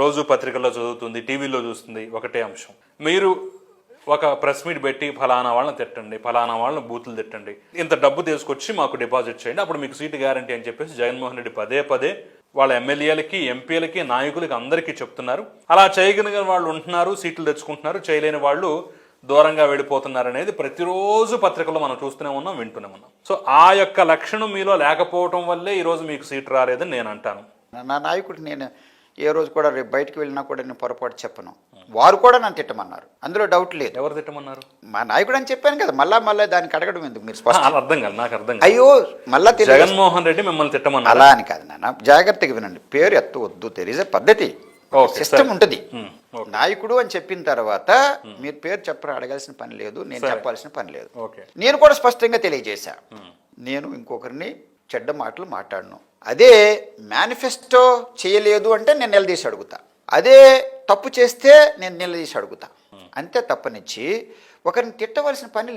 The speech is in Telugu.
రోజు పత్రికల్లో చదువుతుంది టీవీలో చూస్తుంది ఒకటే అంశం. మీరు ఒక ప్రెస్ మీట్ పెట్టి ఫలానా వాళ్ళని తిట్టండి ఫలానా వాళ్ళని బూతులు తిట్టండి. ఇంత డబ్బు తీసుకొచ్చి మాకు డిపాజిట్ చేయండి అప్పుడు మీకు సీటు గ్యారంటీ అని చెప్పేసి జగన్మోహన్ రెడ్డి పదే పదే వాళ్ళ ఎమ్మెల్యేలకి ఎంపీలకి నాయకులకి అందరికీ చెప్తున్నారు. అలా చేయగలిగిన వాళ్ళు ఉంటున్నారు సీట్లు తెచ్చుకుంటున్నారు చేయలేని వాళ్ళు దూరంగా వెళ్ళిపోతున్నారు అనేది ప్రతిరోజు పత్రికల్లో మనం చూస్తూనే ఉన్నాం వింటూనే ఉన్నాం. సో ఆ యొక్క లక్షణం మీలో లేకపోవటం వల్లే ఈరోజు మీకు సీట్ రాలేదని నేను అంటాను. నా నాయకుడు నేను ఏ రోజు కూడా రేపు బయటకు వెళ్ళినా కూడా నేను పొరపాటు చెప్పను. వారు కూడా నన్ను తిట్టమన్నారు. అందులో డౌట్ లేదు. ఎవరు తిట్టమన్నారు? మా నాయకుడు అని చెప్పాను కదా మళ్ళా మళ్ళీ దానికి అడగడం ఎందుకు మీరు స్పష్టం అర్థం కాదు నాకు అర్థం అయ్యో మళ్ళా జగన్మోహన్ రెడ్డి మిమ్మల్ని తిట్టమన్నారు అలా అని కాదు నాన్న. జాగ్రత్తగా వినండి. పేరు ఎత్తవద్దు తెలిసే పద్ధతి. సిస్టమ్. ఉంటుంది. ఓకే. నాయకుడు అని చెప్పిన తర్వాత మీరు పేరు చెప్పడం అడగాల్సిన పని లేదు. నేను చెప్పాల్సిన పని లేదు. ఓకే నేను కూడా స్పష్టంగా తెలియజేశా. నేను ఇంకొకరిని చెడ్డ మాటలు మాట్లాడను. అదే మేనిఫెస్టో చేయలేదు అంటే నేను నిలదీసి అడుగుతా. అదే తప్పు చేస్తే నేను నిలదీసి అడుగుతా. అంతే తప్పనిచ్చి ఒకరిని తిట్టవలసిన పని లేదు.